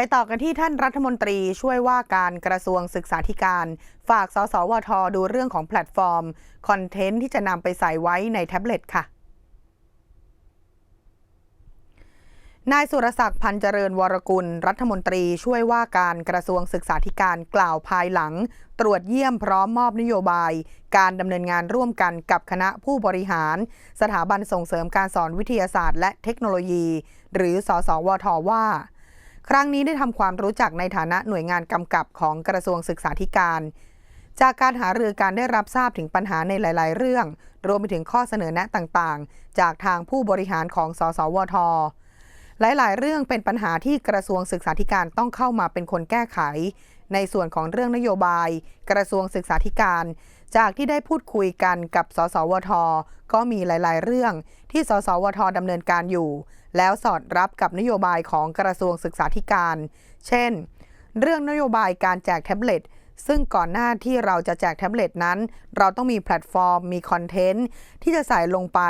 ไปต่อกันที่ท่านรัฐมนตรีช่วยว่าการกระทรวงศึกษาธิการ ฝาก สสวท ดูเรื่องของแพลตฟอร์ม คอนเทนต์ที่จะนำไปใส่ไว้ในแท็บเล็ตค่ะนายสุรศักดิ์พันเจริญวรกุล รัฐมนตรีช่วยว่าการกระทรวงศึกษาธิการกล่าวภายหลัง ตรวจเยี่ยมพร้อมมอบนโยบาย การดำเนินงานร่วมกันกับคณะผู้บริหาร สถาบันส่งเสริมการสอนวิทยาศาสตร์และเทคโนโลยี หรือสสวทว่า ครั้งนี้ได้ทำความรู้จักในฐานะหน่วยงานกำกับของกระทรวงศึกษาธิการ จากการหารือการได้รับทราบถึงปัญหาในหลาย ๆ เรื่อง รวมไปถึงข้อเสนอแนะต่างๆ จากทางผู้บริหารของสสวท หลาย ๆ เรื่องเป็นปัญหาที่กระทรวงศึกษาธิการต้องเข้ามาเป็นคนแก้ไข ในส่วนของเรื่องนโยบาย กระทรวงศึกษาธิการ จากที่ได้พูดคุยกันกับ สสวท ก็มีหลาย ๆ เรื่องที่ สสวทดำเนินการอยู่ แล้วสอดรับกับนโยบายของกระทรวงศึกษาธิการ เช่น เรื่องนโยบายการแจกแท็บเล็ตซึ่งก่อนหน้าที่เราจะแจกแท็บเล็ตนั้น เราต้องมีแพลตฟอร์ม มีคอนเทนต์ที่จะใส่ลงไป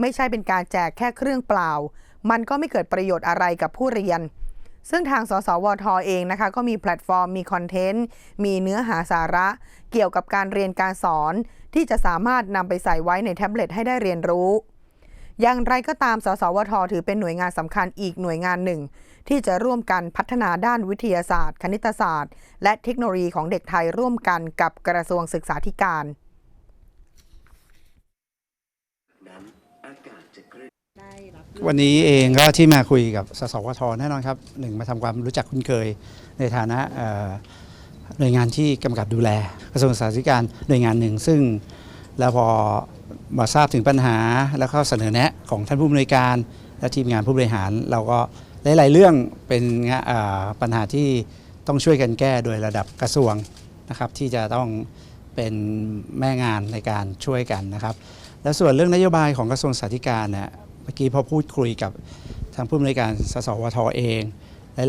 ไม่ใช่เป็นการแจกแค่เครื่องเปล่า มันก็ไม่เกิดประโยชน์อะไรกับผู้เรียน ซึ่งทางสสวทเองนะคะก็มีแพลตฟอร์ม มีคอนเทนต์ มีเนื้อหาสาระ เกี่ยวกับการเรียนการสอน ที่จะสามารถนำไปใส่ไว้ในแท็บเล็ตให้ได้เรียนรู้ อย่างไรก็ตาม สสวทถือเป็นหน่วยงานสำคัญอีกหน่วยงานหนึ่ง ที่จะร่วมกันพัฒนาด้านวิทยาศาสตร์ คณิตศาสตร์ และเทคโนโลยีของเด็กไทยร่วมกันกับกระทรวงศึกษาธิการ นั้นอากาศจะเคลื่อน วันนี้เองก็ที่มาคุยกับสสวทแน่นอนครับหนึ่งมาทำความรู้จักคุ้นเคยในฐานะหน่วยงานที่กำกับดูแล กระทรวงศึกษาธิการหน่วยงานหนึ่ง ซึ่งแล้วพอมาทราบถึงปัญหาแล้วก็เสนอแนะของท่านผู้อำนวยการ และทีมงานผู้บริหาร เราก็หลายๆเรื่องเป็นปัญหาที่ต้องช่วยกันแก้โดยระดับกระทรวงนะครับที่จะต้องเป็นแม่งานในการช่วยกันนะครับ แล้วส่วนเรื่องนโยบายของกระทรวงสาธารณสุขเนี่ย มื่อกี้พอพูดคุยกับทางผู้อำนวยการสสวทเอง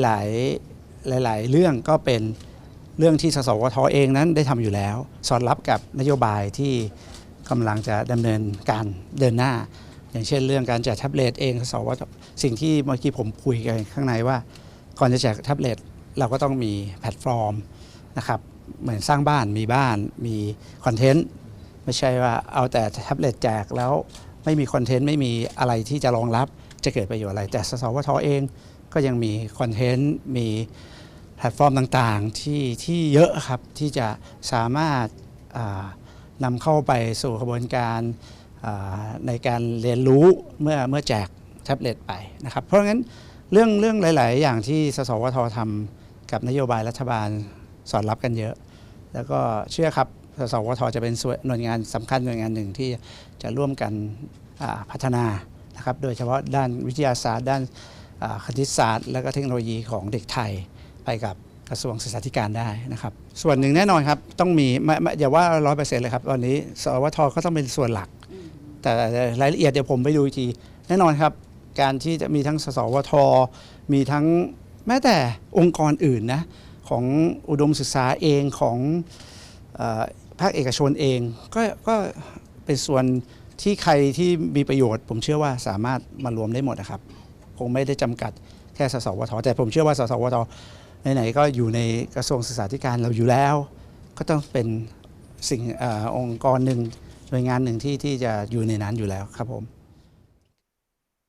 หลายๆ หลาย ๆ เรื่องก็เป็นเรื่องที่สสวทเองนั้นได้ทำอยู่แล้ว สอดรับกับนโยบายที่กำลังจะดำเนินการเดินหน้า อย่างเช่นเรื่องการแจกแท็บเล็ตเองสสวทสิ่งที่เมื่อกี้ผมคุยกันข้างในว่า ก่อนจะแจกแท็บเล็ตเราก็ต้องมีแพลตฟอร์มนะครับเหมือนสร้างบ้านมีบ้านมีคอนเทนต์ไม่ใช่ว่าเอาแต่แท็บเล็ตแจกแล้ว ไม่มีคอนเทนต์ไม่มีอะไรที่จะรองรับจะเกิดประโยชน์อะไร แต่สสวทเองก็ยังมีคอนเทนต์มีแพลตฟอร์มต่างๆที่ที่เยอะครับที่จะสามารถานำเข้าไปสู่กระบวนการาในการเรียนรู้เมื่อเมื่อแจกแท็บเล็ตไปนะครับ เพราะงั้นเรื่องเรื่องหลาย ๆ อย่างที่สสวททำกับนโยบายรัฐบาลสอดรับกันเยอะ แล้วก็เชื่อครับ สวทจะเป็นส่วนหน่วยงานสำคัญหน่วยงานหนึ่งที่จะร่วมกันพัฒนานะครับ โดยเฉพาะด้านวิทยาศาสตร์ ด้านคณิตศาสตร์ และก็เทคโนโลยีของเด็กไทยไปกับกระทรวงศึกษาธิการได้นะครับ ส่วนหนึ่งแน่นอนครับ ต้องมีไม่อย่าว่าร้อยเปอร์เซ็นต์เลยครับ ตอนนี้ สวทก็ต้องเป็นส่วนหลัก แต่รายละเอียดเดี๋ยวผมไปดูอีกที แน่นอนครับ การที่จะมีทั้งสสวทมีทั้งแม้แต่องค์กรอื่นนะของอุดมศึกษาเองของ ภาคเอกชนเองก็ก็เป็นส่วนที่ใครที่มีประโยชน์ ผมเชื่อว่าสามารถมารวมได้หมดนะครับ คงไม่ได้จำกัดแค่สสวทแต่ผมเชื่อว่าสสวทไหนๆก็อยู่ในกระทรวงศึกษาธิการเราอยู่แล้ว ก็ต้องเป็นสิ่งออองค์กรหนึ่งหน่วยงานหนึ่งที่ที่จะอยู่ในนั้นอยู่แล้วครับผม